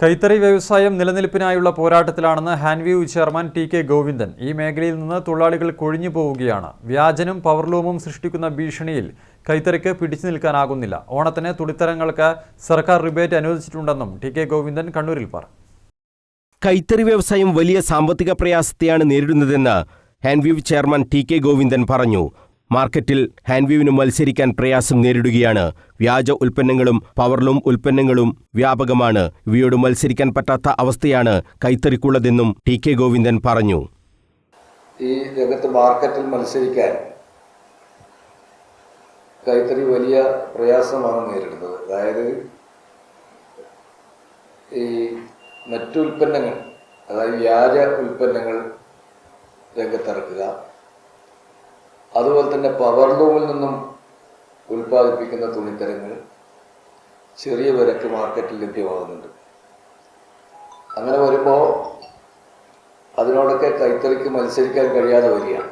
കൈത്തറി വ്യവസായം നിലനിൽപ്പിനായുള്ള പോരാട്ടത്തിലാണെന്ന് Hanveev chairman T K Govindan. ഈ മേഖലയിൽ നിന്ന് തൊഴിലാളികൾ കൊഴിഞ്ഞു പോവുകയാണ്. വ്യാജനും പവർലൂമും സൃഷ്ടിക്കുന്ന ഭീഷണിയിൽ കൈത്തറിക്ക് പിടിച്ചു നിൽക്കാനാകുന്നില്ല. ഓണത്തിന് തുണിത്തരങ്ങൾക്ക് സർക്കാർ റിബേറ്റ് അനുവദിച്ചിട്ടുണ്ടെന്നും ടി കെ ഗോവിന്ദൻ കണ്ണൂരിൽ പറഞ്ഞു. കൈത്തറി വ്യവസായം വലിയ സാമ്പത്തിക പ്രയാസത്തെയാണ് നേരിടുന്നതെന്ന് Hanveev chairman T K Govindan പറഞ്ഞു. മാർക്കറ്റിൽ ഹാൻവ്യൂവിന് മത്സരിക്കാൻ പ്രയാസം നേരിടുകയാണ്. വ്യാജ ഉൽപ്പന്നങ്ങളും പവർലൂം ഉൽപ്പന്നങ്ങളും വ്യാപകമാണ്. ഇവയോട് മത്സരിക്കാൻ പറ്റാത്ത അവസ്ഥയാണ് കൈത്തറിക്കുള്ളതെന്നും ടി കെ ഗോവിന്ദൻ പറഞ്ഞു. ഈ രംഗത്ത് മാർക്കറ്റിൽ മത്സരിക്കാൻ കൈത്തറി വലിയ പ്രയാസമാണ് നേരിടുന്നത്. അതായത് ഈ മറ്റു ഉൽപ്പന്നങ്ങൾ അതായത് വ്യാജ ഉൽപ്പന്നങ്ങൾ രംഗത്തിറക്കുക അതുപോലെ തന്നെ പവർലൂമിൽ നിന്നും ഉൽപ്പാദിപ്പിക്കുന്ന തുണിത്തരങ്ങൾ ചെറിയ വിലക്ക് മാർക്കറ്റിൽ ലഭ്യമാകുന്നുണ്ട്. അങ്ങനെ വരുമ്പോൾ അതിനോടൊക്കെ കൈത്തറിക്ക് മത്സരിക്കാൻ കഴിയാതെ വരികയാണ്.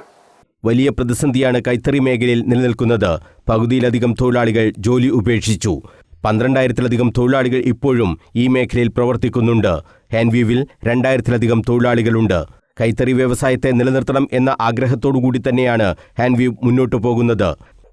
വലിയ പ്രതിസന്ധിയാണ് കൈത്തറി മേഖലയിൽ നിലനിൽക്കുന്നത്. പകുതിയിലധികം തൊഴിലാളികൾ ജോലി ഉപേക്ഷിച്ചു. പന്ത്രണ്ടായിരത്തിലധികം തൊഴിലാളികൾ ഇപ്പോഴും ഈ മേഖലയിൽ പ്രവർത്തിക്കുന്നുണ്ട്. ഹാൻവ്യൂവിൽ രണ്ടായിരത്തിലധികം തൊഴിലാളികളുണ്ട്. കൈത്തറി വ്യവസായത്തെ നിലനിർത്തണം എന്ന ആഗ്രഹത്തോടുകൂടി തന്നെയാണ് ഹാൻവ്യൂ മുന്നോട്ടു പോകുന്നത്.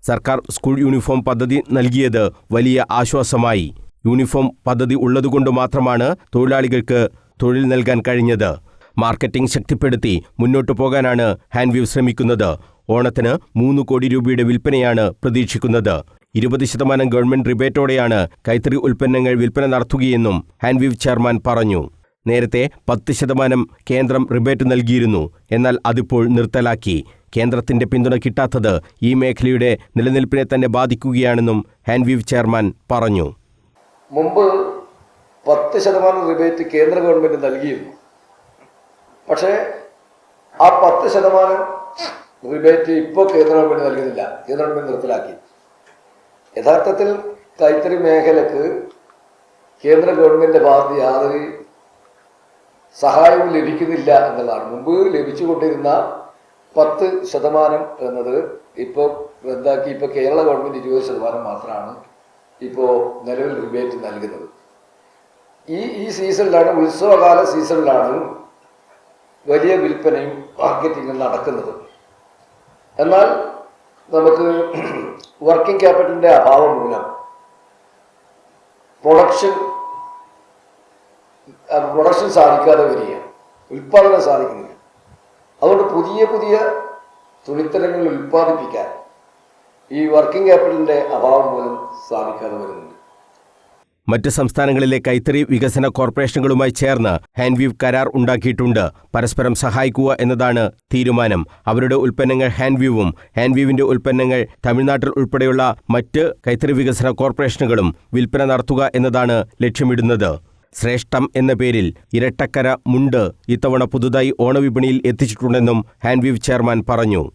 സർക്കാർ സ്കൂൾ യൂണിഫോം പദ്ധതി നൽകിയത് വലിയ ആശ്വാസമായി. യൂണിഫോം പദ്ധതി ഉള്ളതുകൊണ്ട് മാത്രമാണ് തൊഴിലാളികൾക്ക് തൊഴിൽ നൽകാൻ കഴിഞ്ഞത്. മാർക്കറ്റിംഗ് ശക്തിപ്പെടുത്തി മുന്നോട്ടു പോകാനാണ് ഹാൻവ്യൂ ശ്രമിക്കുന്നത്. ഓണത്തിന് മൂന്ന് കോടി രൂപയുടെ വിൽപ്പനയാണ് പ്രതീക്ഷിക്കുന്നത്. ഇരുപത് ശതമാനം ഗവൺമെന്റ് റിബേറ്റോടെയാണ് കൈത്തറി ഉൽപ്പന്നങ്ങൾ വിൽപ്പന നടത്തുകയെന്നും ഹാൻവ്യൂ ചെയർമാൻ പറഞ്ഞു. നേരത്തെ പത്ത് ശതമാനം കേന്ദ്രം റിബേറ്റ് നൽകിയിരുന്നു. എന്നാൽ അതിപ്പോൾ നിർത്തലാക്കി. കേന്ദ്രത്തിന്റെ പിന്തുണ കിട്ടാത്തത് ഈ മേഖലയുടെ നിലനിൽപ്പിനെ തന്നെ ബാധിക്കുകയാണെന്നും ഹാൻവീവ് ചെയർമാൻ പറഞ്ഞു. മുമ്പ് പത്ത് ശതമാനം റിബേറ്റ് കേന്ദ്ര ഗവൺമെന്റ് നൽകിയിരുന്നു. പക്ഷേ ആ പത്ത് ശതമാനം റിബേറ്റ് ഇപ്പോൾ കേന്ദ്ര ഗവൺമെന്റ് നൽകുന്നില്ല. കേന്ദ്ര ഗവൺമെന്റ് നിർത്തലാക്കി. യഥാർത്ഥത്തിൽ കൈത്തറി മേഖലക്ക് കേന്ദ്ര ഗവൺമെന്റിന്റെ ഭാഗത്ത് യാതൊരു സഹായവും ലഭിക്കുന്നില്ല എന്നുള്ളതാണ്. മുമ്പ് ലഭിച്ചുകൊണ്ടിരുന്ന പത്ത് ശതമാനം എന്നത് ഇപ്പോൾ റദ്ദാക്കി ഇപ്പോൾ കേരള ഗവൺമെന്റ് ഇരുപത് ശതമാനം മാത്രമാണ് ഇപ്പോൾ നിലവിൽ റിബേറ്റ് നൽകുന്നത്. ഈ ഈ സീസണിലാണ് ഉത്സവകാല സീസണിലാണ് വലിയ വിൽപ്പനയും മാർക്കറ്റിങ്ങും നടക്കുന്നത്. എന്നാൽ നമുക്ക് വർക്കിംഗ് ക്യാപിറ്റലിന്റെ അഭാവം മൂലം പ്രൊഡക്ഷൻ പ്രൊഡക്ഷൻ സാധിക്കാതെ വരികയാണ്. ഉൽപ്പാദനം സാധിക്കുന്നില്ല. അതുകൊണ്ട് പുതിയ പുതിയ തുണിത്തരങ്ങൾ ഉൽപ്പാദിപ്പിക്കാൻ ഈ വർക്കിംഗ് ക്യാപിറ്റലിന്റെ അഭാവം മൂലം സാധിക്കാതെ വരുന്നുണ്ട്. മറ്റ് സംസ്ഥാനങ്ങളിലെ കൈത്തറി വികസന കോർപ്പറേഷനുകളുമായി ചേർന്ന് ഹാൻഡ്വീവ് കരാർ ഉണ്ടാക്കിയിട്ടുണ്ട്. പരസ്പരം സഹായിക്കുക എന്നതാണ് തീരുമാനം. അവരുടെ ഉൽപ്പന്നങ്ങൾ ഹാൻഡ്വീവും ഹാൻഡ്വീവിന്റെ ഉൽപ്പന്നങ്ങൾ തമിഴ്നാട്ടിൽ ഉൾപ്പെടെയുള്ള മറ്റ് കൈത്തറി വികസന കോർപ്പറേഷനുകളും വിൽപ്പന നടത്തുക എന്നതാണ് ലക്ഷ്യമിടുന്നത്. ശ്രേഷ്ഠം എന്ന പേരിൽ ഇരട്ടക്കര മുണ്ട് ഇത്തവണ പുതുതായി ഓണവിപണിയിൽ എത്തിച്ചിട്ടുണ്ടെന്നും ഹാൻഡ്വീവ് ചെയർമാൻ പറഞ്ഞു.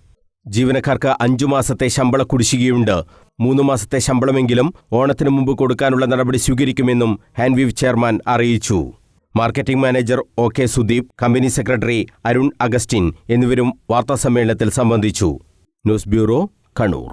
ജീവനക്കാർക്ക് അഞ്ചു മാസത്തെ ശമ്പള കുടിശ്ശികയുണ്ട്. മൂന്ന് മാസത്തെ ശമ്പളമെങ്കിലും ഓണത്തിന് മുമ്പ് കൊടുക്കാനുള്ള നടപടി സ്വീകരിക്കുമെന്നും ഹാൻഡ്വീവ് ചെയർമാൻ അറിയിച്ചു. Marketing manager O K Sudeep company secretary Arun Augustine എന്നിവരും വാർത്താസമ്മേളനത്തിൽ സംബന്ധിച്ചു. News bureau Kannur.